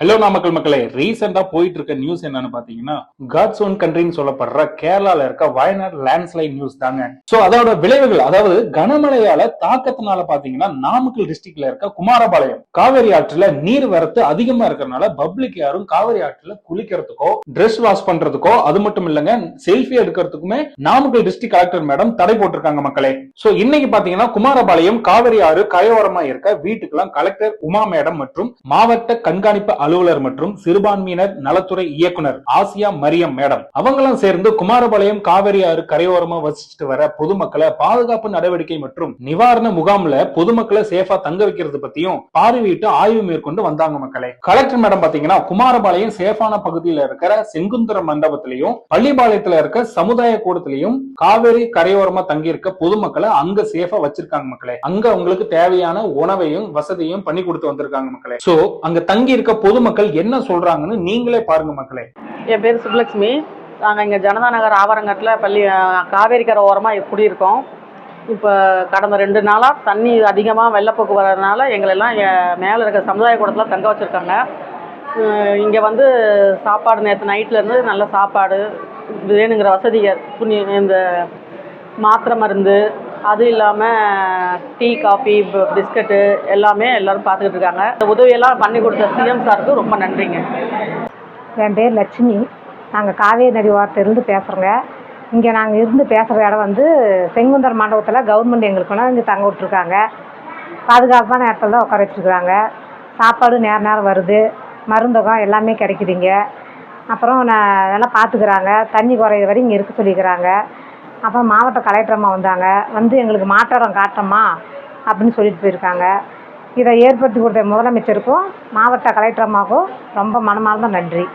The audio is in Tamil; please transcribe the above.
ஹலோ நாமக்கல் மக்களே. ரீசெண்டா போயிட்டு இருக்க நியூஸ் என்னன்னு பாத்தீங்கன்னா காட்ஸ் ஓன் கண்ட்ரின்னு சொல்லப்படுற கேரளால இருக்க வயநாடு லேண்ட்ஸ்லைட் நியூஸ் தாங்க. சோ அதோட விளைவுகள் அதாவது கனமழையால தாக்கத்தினால பாத்தீங்கன்னா நாமக்கல் டிஸ்ட்ரிக்ட்ல இருக்க குமாரபாளையம் காவேரி ஆற்றுல நீர் வரத்து அதிகமா இருக்கிறதுனால பப்ளிக் யாரும் காவேரி ஆற்றுல குளிக்கிறதுக்கோ ட்ரெஸ் வாஷ் பண்றதுக்கோ அது மட்டும் இல்லங்க செல்ஃபி எடுக்கிறதுக்குமே நாமக்கல் டிஸ்ட்ரிக்ட் கலெக்டர் மேடம் தடை போட்டிருக்காங்க மக்களே. சோ இன்னைக்கு பாத்தீங்கன்னா குமாரபாளையம் காவேரி ஆறு கரையோரமா இருக்க வீட்டுக்கெல்லாம் கலெக்டர் உமா மேடம் மற்றும் மாவட்ட கண்காணிப்பு அலுவலர் மற்றும் சிறுபான்மையினர் நலத்துறை இயக்குனர் ஆசியா மரியம் மேடம். அவங்களும் சேர்ந்து குமாரபாளையம் காவேரி ஆறு கரையோரமா வசிச்சுட்டு வர பொதுமக்களை பாதுகாப்பு நடவடிக்கை மற்றும் நிவாரண முகாம்ல பொதுமக்களை சேஃபா தங்க வைக்கிறது பத்தியும் பார்வையிட்டு ஆய்வு மேற்கொண்டு வந்தாங்க மக்களே. கலெக்டர் மேடம் பாத்தீங்கன்னா குமாரபாளையம் சேஃபான பகுதியில இருக்கிற செங்குந்தர மண்டபத்திலையும் பள்ளிபாளையத்துல இருக்க சமுதாய கூடத்திலையும் காவேரி கரையோரமா தங்கி இருக்க பொதுமக்களை அங்க சேஃபா வச்சிருக்காங்க மக்களே. அங்க அவங்களுக்கு தேவையான உணவையும் வசதியும் பண்ணி கொடுத்து வந்திருக்காங்க மக்களே. சோ அங்க தங்கி இருக்க பொதுமக்கள் என்ன சொல்றாங்கன்னு நீங்களே பாருங்க மக்களே. என் பேர் சுப்லக்ஷ்மி நாங்கள் இங்கே ஜனதா நகர் ஆவரங்கட்டில் பள்ளி காவேரிக்கரை ஓரமாக குடியிருக்கோம். இப்போ கடந்த ரெண்டு நாளாக தண்ணி அதிகமாக வெள்ளப்போக்கு வர்றதுனால எங்களெல்லாம் மேலே இருக்க சமுதாய கூடத்தில் தங்க வச்சுருக்காங்க. இங்கே வந்து சாப்பாடு நேற்று நைட்லேருந்து நல்ல சாப்பாடு வேணுங்கிற வசதிகள் புண்ணி இந்த மாத்திரை மருந்து அதுவும் இல்லாமல் டீ காஃபி பிஸ்கட்டு எல்லாமே எல்லோரும் பார்த்துக்கிட்டு இருக்காங்க. இந்த உதவியெல்லாம் பண்ணி கொடுத்த சிஎம் சாருக்கு ரொம்ப நன்றிங்க. என் பேர் லட்சுமி. நாங்கள் காவேரி நதி ஓரத்திலிருந்து பேசுகிறோங்க இங்கே நாங்கள் இருந்து பேசுகிற இடம் வந்து செங்குந்தர் மண்டபத்தில் கவர்மெண்ட் எங்களுக்கு இங்கே தங்க விட்ருக்காங்க பாதுகாப்பான இடத்துல தான் உட்கார வச்சுருக்குறாங்க சாப்பாடு நேர நேரம் வருது. மருந்தகம் எல்லாமே கிடைக்குதுங்க. அப்புறம் நான் நல்லா பார்த்துக்குறாங்க. தண்ணி குறையிற வரை இங்கே இருக்க சொல்லிக்கிறாங்க. அப்புறம் மாவட்ட கலெக்டர் அம்மா வந்தாங்க. வந்து எங்களுக்கு மாற்றம் காட்டுறம்மா அப்படின்னு சொல்லிட்டு போயிருக்காங்க. இதை ஏற்படுத்தி கொடுத்த முதலமைச்சருக்கும் மாவட்ட கலெக்டர் அம்மாவுக்கும் ரொம்ப மனமார்ந்த நன்றி.